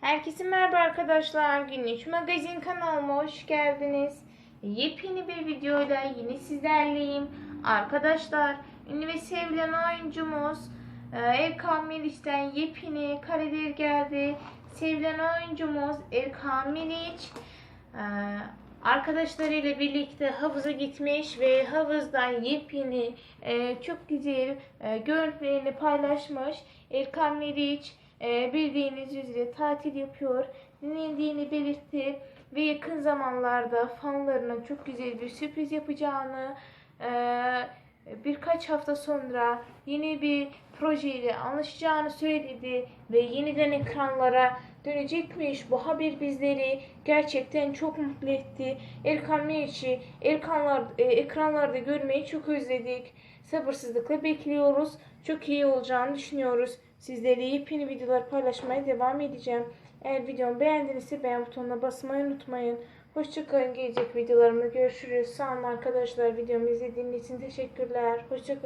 Herkese merhaba arkadaşlar. Günlük Magazin kanalıma hoş geldiniz. Yepyeni bir videoyla yine sizlerleyim. Arkadaşlar, ünlü ve sevilen oyuncumuz e, Erkan Meriç'ten yepyeni kareler geldi. Sevilen oyuncumuz Erkan Meriç e, arkadaşlarıyla birlikte havuza gitmiş ve havuzdan yepyeni e, çok güzel görüntülerini paylaşmış. Erkan Meriç e, bildiğiniz üzere tatil yapıyor. Dinlendiğini belirtti ve yakın zamanlarda fanlarına çok güzel bir sürpriz yapacağını e, birkaç hafta sonra yeni bir projeyle anlaşacağını söyledi ve yeniden ekranlara dönecekmiş. Bu haber bizleri gerçekten çok mutlu etti. Erkan Meriç'i Erkanlar, e, ekranlarda görmeyi çok özledik. Sabırsızlıkla bekliyoruz. Çok iyi olacağını düşünüyoruz. Sizlerle yepyeni videolar paylaşmaya devam edeceğim. Eğer videomu beğendinizse beğen butonuna basmayı unutmayın. Hoşçakalın. Gelecek videolarımda görüşürüz. Sağ olun arkadaşlar. Videomu izlediğiniz için teşekkürler. Hoşçakalın.